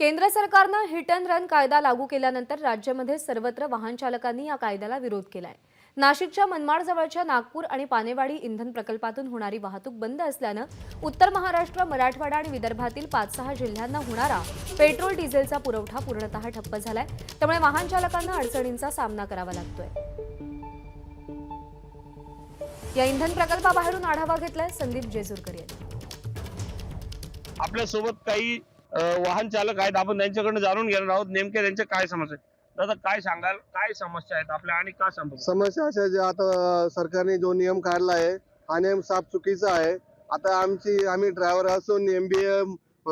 केंद्र सरकारनं hit and run कायदा लागू केल्यानंतर राज्यामध्ये सर्वत्र वाहन चालकांनी या कायद्याला विरोध केलाय. नाशिकच्या मनमाडजवळच्या नागपूर आणि पानेवाडी इंधन प्रकल्पातून होणारी वाहतूक बंद असल्यानं उत्तर महाराष्ट्र मराठवाडा आणि विदर्भातील पाच सहा जिल्ह्यांना होणारा पेट्रोल डिझेलचा पुरवठा पूर्णतः ठप्प झालाय. त्यामुळे वाहन चालकांना अडचणींचा सामना करावा लागतोय. या इंधन प्रकल्पाबाहेरून आढावा घेतलाय संदीप जेजूरकर यांनी. आपल्यासोबत काही वाहन चालक आहेत. आपण त्यांच्याकडनं जाणून घेणार आहोत नेमक्या त्यांच्या काय समस्या आहेत. दादा काय सांगाल? काय समस्या आहेत आपल्या आणि का संपर्क समस्या अशा जे आता सरकारने जो नियम काढला आहे हा नियम साफ चुकीचा आहे. आता आमची आम्ही ड्रायव्हर असून एमबीए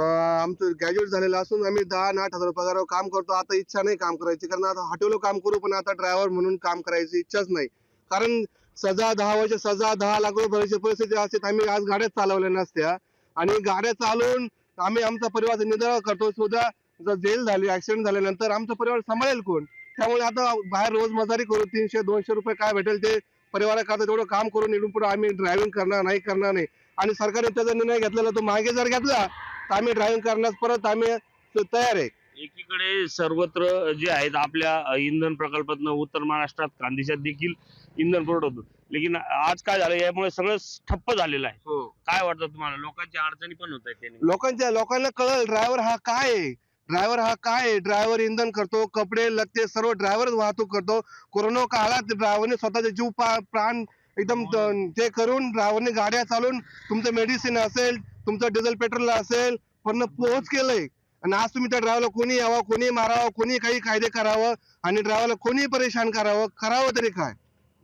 आमचं ग्रॅज्युएट झालेलं असून आम्ही दहा आणि आठ हजार पगारावर काम करतो. आता इच्छा नाही काम करायची. कारण आता हॉटेलवर काम करू पण आता ड्रायव्हर म्हणून काम करायची इच्छाच नाही. कारण सजा दहा वर्ष सजा दहा लाख रुपये भरायची परिस्थिती असते. आम्ही आज गाड्या चालवल्या नसत्या. आणि गाड्या चालवून आम्ही आमचा परिवार निर्धार करतो सुद्धा जर जेल झाली ऍक्सिडेंट झाल्यानंतर आमचा परिवार सांभाळेल कोण? त्यामुळे आता बाहेर रोजमजारी करू तीनशे दोनशे रुपये काय भेटेल ते परिवाराकरता तेवढं काम करून निघून पुढे आम्ही ड्रायव्हिंग करणार नाही करणार नाही. आणि सरकारने त्याचा निर्णय घेतलेला तो मागे जर घेतला तर आम्ही ड्रायव्हिंग करण्यास परत आम्ही तयार आहे. एकीकडे सर्वत्र जे आहेत आपल्या इंधन प्रकल्पातनं उत्तर महाराष्ट्रात कांदेशात देखील इंधन पुरवठा होतो. लेकिन आज काय झालं यामुळे सगळं ठप्प झालेलं आहे. काय वाटतं तुम्हाला? लोकांच्या अडचणी पण होत आहेत त्याने. लोकांच्या लोकांना कळल ड्रायव्हर हा काय आहे? ड्रायव्हर हा काय आहे? ड्रायव्हर इंधन करतो कपडे लत्ते सर्व ड्रायव्हर वाहतूक करतो. कोरोना काळात ड्रायव्हरने स्वतःचे जीव पा- प्राण एकदम त- ते करून ड्रायव्हरने गाड्या चालून तुमचं मेडिसिन असेल तुमचं डिझेल पेट्रोल असेल पण पोहोच केलंय. आणि आज तुम्ही त्या ड्रायव्हरला कोणी यावं कोणी मारावं कोणी काही कायदे करावं आणि ड्रायव्हरला कोणी परेशान करावं करावं तरी काय?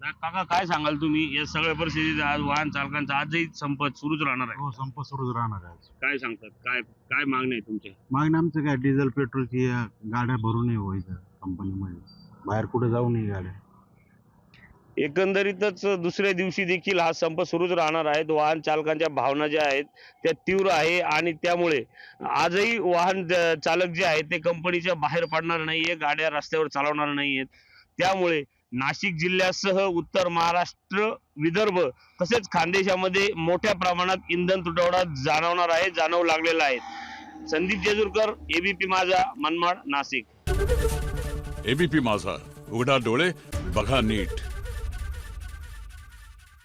ना- काका काय सांगाल तुम्ही? या सगळ्या परिस्थितीत आज वाहन चालकांचा आजही संप सुरूच राहणार आहे. हो संप सुरूच राहणार आहे काय सांगतात? काय काय मागणी आहे तुमच्या मागणं आमचं काय? डिझेल पेट्रोलची गाड्या भरून नये व्हायचं कंपनीमध्ये बाहेर कुठे जाऊ नये गाड्या. एकंदरीतच दुसऱ्या दिवशी देखील हा संप सुरूच राहणार आहे. वाहन चालकांच्या भावना ज्या आहेत त्या तीव्र आहे आणि त्यामुळे आजही वाहन चालक जे आहेत ते कंपनीच्या बाहेर पडणार नाहीये गाड्या रस्त्यावर चालवणार नाहीयेत. त्यामुळे नाशिक जिल्ह्यासह उत्तर महाराष्ट्र विदर्भ तसेच खानदेशामध्ये मोठ्या प्रमाणात इंधन तुटवडा जाणवणार आहे जाणवू लागलेला आहे. संदीप जेजूरकर एबीपी माझा मनमाड नाशिक. एबीपी माझा उघडा डोळे बघा नीट.